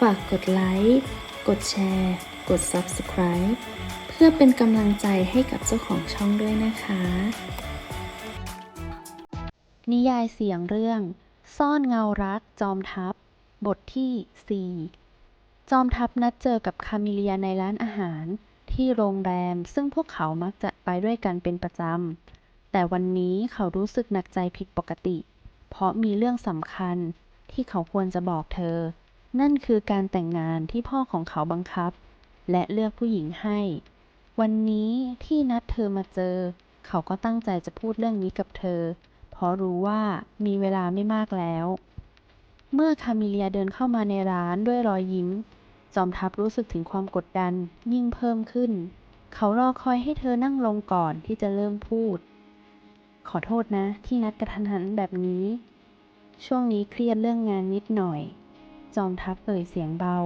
ฝากกดไลค์ กดแชร์ กด Subscribe เพื่อเป็นกำลังใจให้กับเจ้าของช่องด้วยนะคะ นิยายเสียงเรื่อง ซ่อนเงารักจอมทัพ บทที่ 4 จอมทัพนัดเจอกับคามิเลียในร้านอาหารที่โรงแรมซึ่งพวกเขามักจะไปด้วยกันเป็นประจำ แต่วันนี้เขารู้สึกหนักใจผิดปกติ เพราะมีเรื่องสำคัญที่เขาควรจะบอกเธอ นั่นคือการแต่งงานที่พ่อของเขาบังคับ และเลือกผู้หญิงให้ วันนี้ที่นัดเธอมาเจอ เขาก็ตั้งใจจะพูดเรื่องนี้กับเธอ เพราะรู้ว่ามีเวลาไม่มากแล้ว เมื่อคามิเลียเดินเข้ามาในร้านด้วยรอยยิ้ม จอมทัพรู้สึกถึงความกดดันยิ่งเพิ่มขึ้น เขารอคอยให้เธอนั่งลงก่อนที่จะเริ่มพูด ขอโทษนะที่นัดกระทันหันแบบนี้ ช่วงนี้เครียดเรื่องงานนิดหน่อย จอมทัพเอ่ยเสียงเบา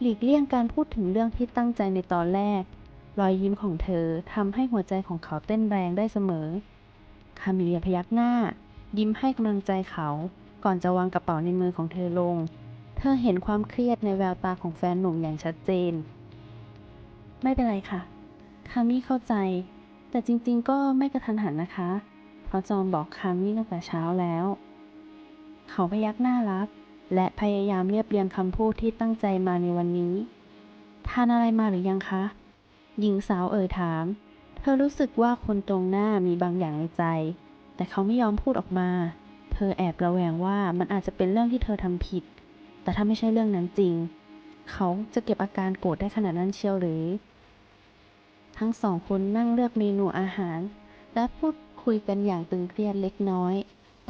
หลีกเลี่ยงการพูดถึงเรื่องที่ตั้งใจในตอนแรก รอยยิ้มของเธอทำให้หัวใจของเขาเต้นแรงได้เสมอ คามิเลียพยักหน้า ยิ้มให้กำลังใจเขา ก่อนจะวางกระเป๋าในมือของเธอลง เธอเห็นความเครียดในแววตาของแฟนหนุ่มอย่างชัดเจน ไม่เป็นไรค่ะ คามิเข้าใจ แต่จริงๆ ก็ไม่กระทันหันนะคะ เพราะจอมบอกคามิตั้งแต่เช้าแล้ว เขาพยักหน้ารับ และพยายามเรียบเรียงคำพูดที่ตั้งใจมาในวันนี้ ทานอะไรมาหรือยังคะ หญิงสาวเอ่ยถาม เธอรู้สึกว่าคนตรงหน้ามีบางอย่างในใจ แต่เขาไม่ยอมพูดออกมา เธอแอบระแวงว่ามันอาจจะเป็นเรื่องที่เธอทำผิด แต่ถ้าไม่ใช่เรื่องนั้นจริง เขาจะเก็บอาการโกรธได้ขนาดนั้นเชียวหรือ ทั้งสองคนนั่งเลือกเมนูอาหาร และพูดคุยกันอย่างตึงเครียดเล็กน้อย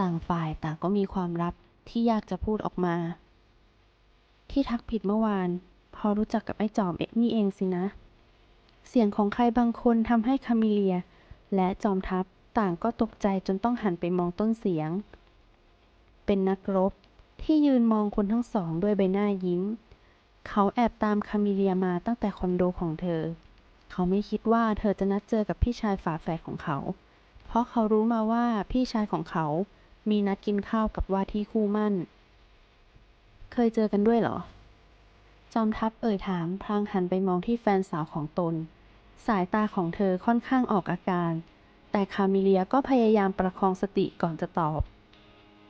ต่างฝ่ายต่างก็มีความลับ ที่ยากจะพูดออกมา ที่ทักผิดเมื่อวาน พอรู้จักกับไอ้จอมเอ็กนี่เองสินะ เสียงของใครบางคนทำให้คามิเลีย และจอมทัพต่างก็ตกใจจนต้องหันไปมองต้นเสียง เป็นนักรบที่ยืนมองคนทั้งสองด้วยใบหน้ายิ้ม เขาแอบตามคามิเลียมาตั้งแต่คอนโดของเธอ เขาไม่คิดว่าเธอจะนัดเจอกับพี่ชายฝาแฝดของเขา เพราะเขารู้มาว่าพี่ชายของเขา มีนัดกินข้าวกับว่าที่คู่มั่น เคยเจอกันด้วยเหรอ จอมทัพเอ่ยถามพลางหันไปมองที่แฟนสาวของตน สายตาของเธอค่อนข้างออกอาการ แต่คามิเลียก็พยายามประคองสติก่อนจะตอบ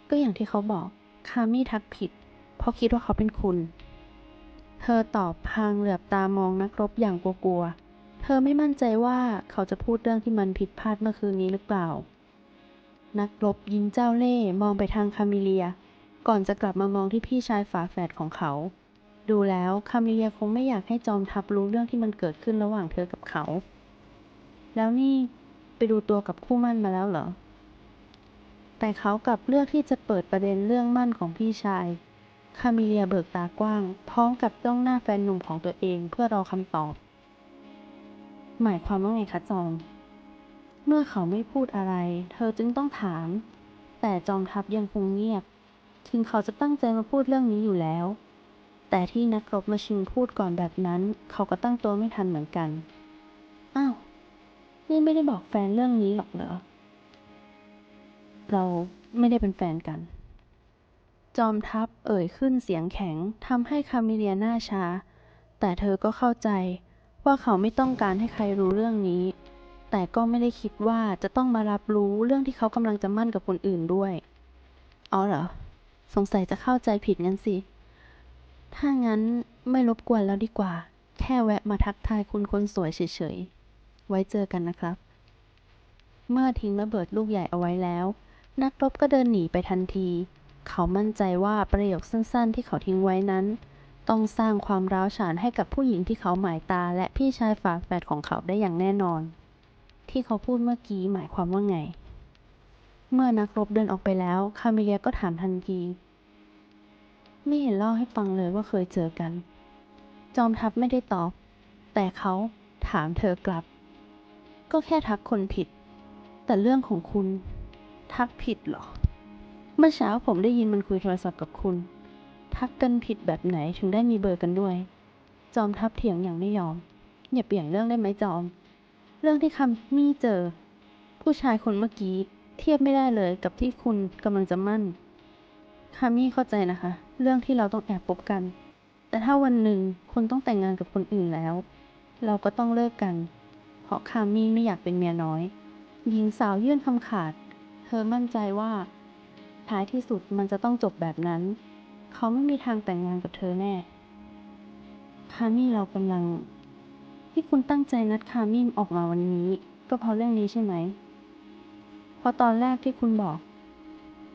ก็อย่างที่เขาบอก คามิทักผิด เพราะคิดว่าเขาเป็นคุณ เธอตอบพางเหลือบตามองนักรบอย่างกลัวๆ เธอไม่มั่นใจว่าเขาจะพูดเรื่องที่มันผิดพลาดเมื่อคืนนี้หรือเปล่า นักรบยิ้มเจ้าเล่ห์มองไปทางคามิเลีย ก่อนจะกลับมามองที่พี่ชายฝาแฝดของเขา ดูแล้วคามิเลียคงไม่อยากให้จอมทัพรู้เรื่องที่มันเกิดขึ้นระหว่างเธอกับเขา แล้วนี่ไปดูตัวกับคู่มั่นมาแล้วเหรอ แต่เขากลับเลือกที่จะเปิดประเด็นเรื่องมั่นของพี่ชายคามิเลียเบิกตากว้าง พร้อมกับจ้องหน้าแฟนหนุ่มของตัวเองเพื่อรอคำตอบ หมายความว่าไงคะจอม เมื่อเขาไม่พูดอะไร เธอจึงต้องถาม แต่จอมทัพยังคงเงียบ ถึงเขาจะตั้งใจมาพูดเรื่องนี้อยู่แล้ว แต่ที่นักรบมาชิงพูดก่อนแบบนั้น เขาก็ตั้งตัวไม่ทันเหมือนกัน อ้าว นี่ไม่ได้บอกแฟนเรื่องนี้หรอกเหรอ เราไม่ได้เป็นแฟนกัน จอมทัพเอ่ยขึ้นเสียงแข็งทำให้คามิเลียหน้าชา แต่เธอก็เข้าใจว่าเขาไม่ต้องการให้ใครรู้เรื่องนี้ แต่ก็ไม่ได้คิดว่าจะต้องมารับรู้เรื่องที่เขากำลังจะมั่นกับคนอื่นด้วย อ๋อเหรอ สงสัยจะเข้าใจผิดงั้นสิ ถ้างั้นไม่รบกวนแล้วดีกว่า แค่แวะมาทักทายคุณคนสวยเฉยๆ ไว้เจอกันนะครับ เมื่อทิ้งระเบิดลูกใหญ่เอาไว้แล้ว นักรบก็เดินหนีไปทันที เขามั่นใจว่าประโยคสั้นๆ ที่เขาทิ้งไว้นั้น ต้องสร้างความร้าวฉานให้กับผู้หญิงที่เขาหมายตาและพี่ชายฝาแฝดของเขาได้อย่างแน่นอน ที่เขาพูดเมื่อกี้หมายความว่าไง เมื่อนักรบเดินออกไปแล้ว คาเมเลียก็ถามทันที ไม่เห็นเล่าให้ฟังเลยว่าเคยเจอกัน จอมทัพไม่ได้ตอบ แต่เขาถามเธอกลับ ก็แค่ทักคนผิด แต่เรื่องของคุณ ทักผิดเหรอ เมื่อเช้าผมได้ยินมันคุยโทรศัพท์กับคุณ ทักกันผิดแบบไหนถึงได้มีเบอร์กันด้วย จอมทัพเถียงอย่างไม่ยอมอย่าเปลี่ยนเรื่องได้ไหมจอม เรื่องที่คำมี่เจอ ผู้ชายคนเมื่อกี้ เทียบไม่ได้เลยกับที่คุณกำลังจะมั่นคามี่เข้าใจนะคะ เรื่องที่เราต้องแอบปบกัน แต่ถ้าวันหนึ่งคุณต้องแต่งงานกับคนอื่นแล้ว เราก็ต้องเลิกกัน เพราะคามี่ไม่อยากเป็นเมียน้อย หญิงสาวยื่นคำขาด เธอมั่นใจว่า ท้ายที่สุดมันจะต้องจบแบบนั้น เขาไม่มีทางแต่งงานกับเธอแน่คามี่เรากำลัง ที่คุณตั้งใจนัดคามี่ออกมาวันนี้ ก็เพราะเรื่องนี้ใช่ไหม เพราะตอนแรกที่คุณบอก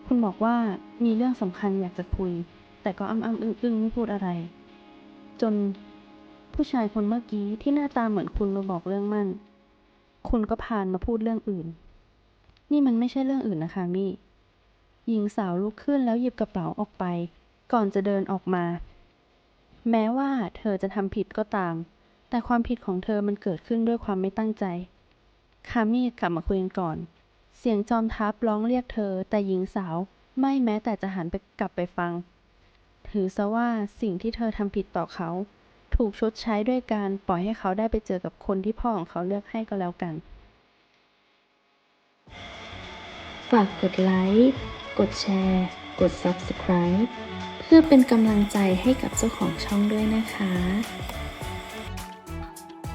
คุณบอกว่ามีเรื่องสำคัญอยากจะคุย แต่ก็อ้ำอ้ำอึ้งอึ้งไม่พูดอะไร จนผู้ชายคนเมื่อกี้ที่หน้าตาเหมือนคุณมาบอกเรื่องมั่น คุณก็พานมาพูดเรื่องอื่น นี่มันไม่ใช่เรื่องอื่นนะคะมี่ หญิงสาวลุกขึ้นแล้วหยิบกระเป๋าออกไป ก่อนจะเดินออกมา แม้ว่าเธอจะทำผิดก็ตาม แต่ความผิดของเธอมันเกิดขึ้นด้วยความไม่ตั้งใจ คามี่กลับมาคุยกันก่อน เสียงจอมทัพร้องเรียกเธอ แต่หญิงสาวไม่แม้แต่จะหันไปกลับไปฟัง ถือซะว่าสิ่งที่เธอทำผิดต่อเขา ถูกชดใช้ด้วยการปล่อยให้เขาได้ไปเจอกับคนที่พ่อของเขาเลือกให้ก็แล้วกัน ฝากกดไลค์ กดแชร์ กด Subscribe เพื่อเป็นกำลังใจให้กับเจ้าของช่องด้วยนะคะ